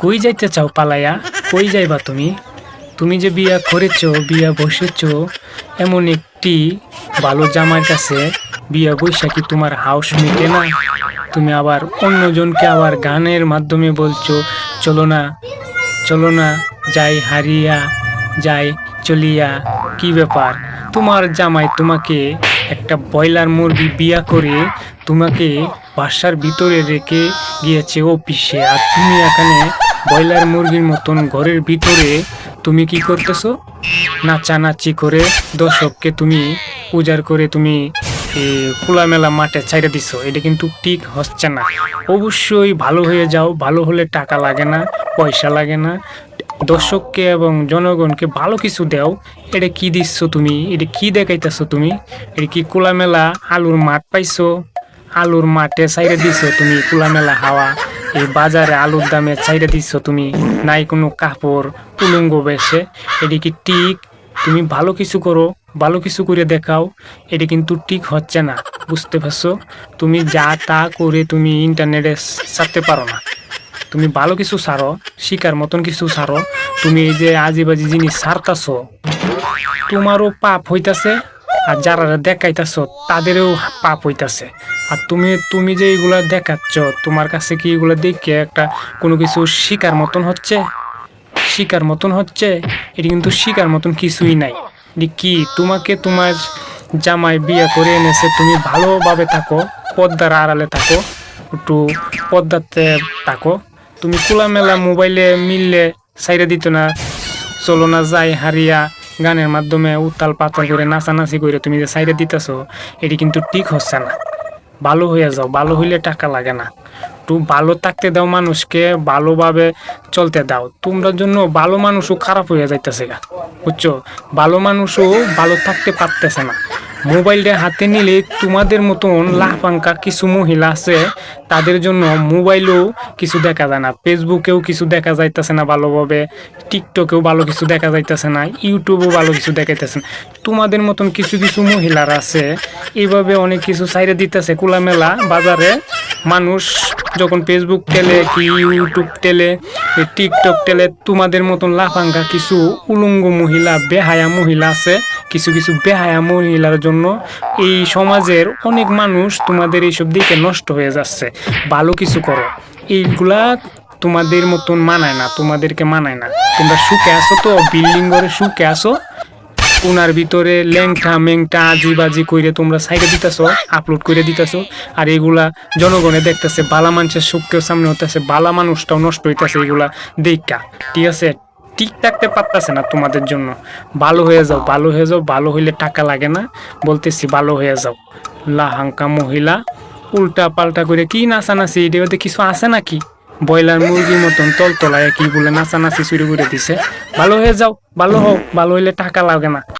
কই যাইতে চাও পালাইয়া কই যাইবা তুমি? তুমি যে বিয়া করেছ, বিয়া বসেছ, এমন একটি ভালো জামার কাছে বিয়া বৈশা কি তোমার হাউস মেটে না? তুমি আবার অন্যজনকে আবার গানের মাধ্যমে বলছো, চলো না চলো না, যাই হারিয়া, যাই চলিয়া। কি ব্যাপার? তোমার জামাই তোমাকে একটা ব্রয়লার মুরগি বিয়া করে তোমাকে বাসার ভিতরে রেখে গিয়েছে অফিসে। আর তুমি এখানে ব্রয়লার মুরগির মতন ঘরের ভিতরে, তুমি কি করতেছো? নাচানাচি করে দর্শককে তুমি উজাড় করে তুমি খোলামেলা মাঠে ছাইড়ে দিছো। এটা কিন্তু ঠিক হচ্ছে না। অবশ্যই ভালো হয়ে যাও। ভালো হলে টাকা লাগে না, পয়সা লাগে না। দর্শককে এবং জনগণকে ভালো কিছু দাও। এটা কি দিচ্ছ তুমি? এটা কি দেখাইতেছো তুমি? এটা কি খোলামেলা আলুর মাঠ পাইছো? আলুর মাঠে ছাইড়ে দিছো তুমি, খোলামেলা হাওয়া। এই বাজারে আলুর দামে ছাইড়ে দিচ্ছ তুমি, নাই কোনো কাপড়, উলঙ্গ বেশে। এটি কি তুমি ভালো কিছু করো, ভালো কিছু করে দেখাও। এটি কিন্তু ঠিক হচ্ছে না, বুঝতে পারছ? তুমি যা তা করে তুমি ইন্টারনেটে ছাড়তে পারো না। তুমি ভালো কিছু ছাড়ো, শিকার মতন কিছু ছাড়ো। তুমি এই যে আজিবাজি জিনিস ছাড়তাছো, তোমারও পাপ হইতাছে। আর যারা দেখাইতাছ, তাদেরও পাপ হইতাছে। আর তুমি তুমি যে এগুলা দেখাচ্ছ, তোমার কাছে কি এগুলা দেখে একটা কোনো কিছু শিকার মতন হচ্ছে? শিকার মতন হচ্ছে? এটি কিন্তু শিকার মতন কিছুই নাই। কি তোমাকে তোমার জামাই বিয়ে করে এনেছে, তুমি ভালোভাবে থাকো পদ্মার আড়ালে থাকো, একটু পদ্মাতে থাকো। তুমি খোলামেলা মোবাইলে মিললে সাইরে দিত না। চলো না যাই হারিয়া। গানের মাধ্যমে উত্তাল পাতাল করে নাচানাচি করে তুমি যে সাইডে দিতেছ, এটি কিন্তু ঠিক হচ্ছে না। ভালো হয়ে যাও, ভালো হইলে টাকা লাগে না। একটু ভালো থাকতে দাও মানুষকে, ভালোভাবে চলতে দাও। তোমরা জন্য ভালো মানুষও খারাপ হয়ে যাইতেছে গা। বুঝছ? ভালো মানুষও ভালো থাকতে পারতেছে না। মোবাইলটা হাতে নিলে তোমাদের মতন লাফাঙ্কা কিছু মহিলা আছে, তাদের জন্য মোবাইলেও কিছু দেখা যায় না, ফেসবুকেও কিছু দেখা যাইতেছে না ভালোভাবে, টিকটকেও ভালো কিছু দেখা যাইতেছে না, ইউটিউবেও ভালো কিছু দেখাইতেছে না। তোমাদের মতন কিছু কিছু মহিলার আছে এইভাবে অনেক কিছু সাইডে দিতেছে খোলামেলা বাজারে। মানুষ যখন ফেসবুক টেলে কি ইউটিউব টেলে টিকটক টেলে, তোমাদের মতন লাফাঙ্গা কিছু উলঙ্গ মহিলা, বেহায়া মহিলা আছে। কিছু কিছু বেহায়া মহিলার জন্য এই সমাজের অনেক মানুষ তোমাদের এইসব দিকে নষ্ট হয়ে যাচ্ছে। ভালো কিছু করো। এইগুলা তোমাদের মতন মানায় না, তোমাদেরকে মানায় না। তোমরা সুখে আসো তো, বিল্ডিং ঘরে সুখে আসো কোনার ভিতরে ল্যাংটা মেংটা আজি বাজি কইরে তোমরা সাইডে দিতেছো আপলোড করে দিতেছো। আর এগুলা জনগণে দেখতেছে, বালা মানুষের সুখকেও সামনে হতেছে বালা মানুষটাও নষ্ট হইতেছে এগুলা দেখা ঠিক আছে? ঠিক থাকতে পারতেছে না তোমাদের জন্য। ভালো হয়ে যাও, ভালো হয়ে যাও, ভালো হইলে টাকা লাগে না। বলতেছি ভালো হয়ে যাও। লাহাঙ্কা মহিলা উল্টা পাল্টা করে কি নাচানাচি এটাতে কিছু আছে নাকি? ব্রয়লার মুরগির মতন তল তলায় কি বলে নাচানাচি শুরু করে দিছে। ভালো হয়ে যাও, ভালো হোক ভালো হইলে টাকা লাগে না।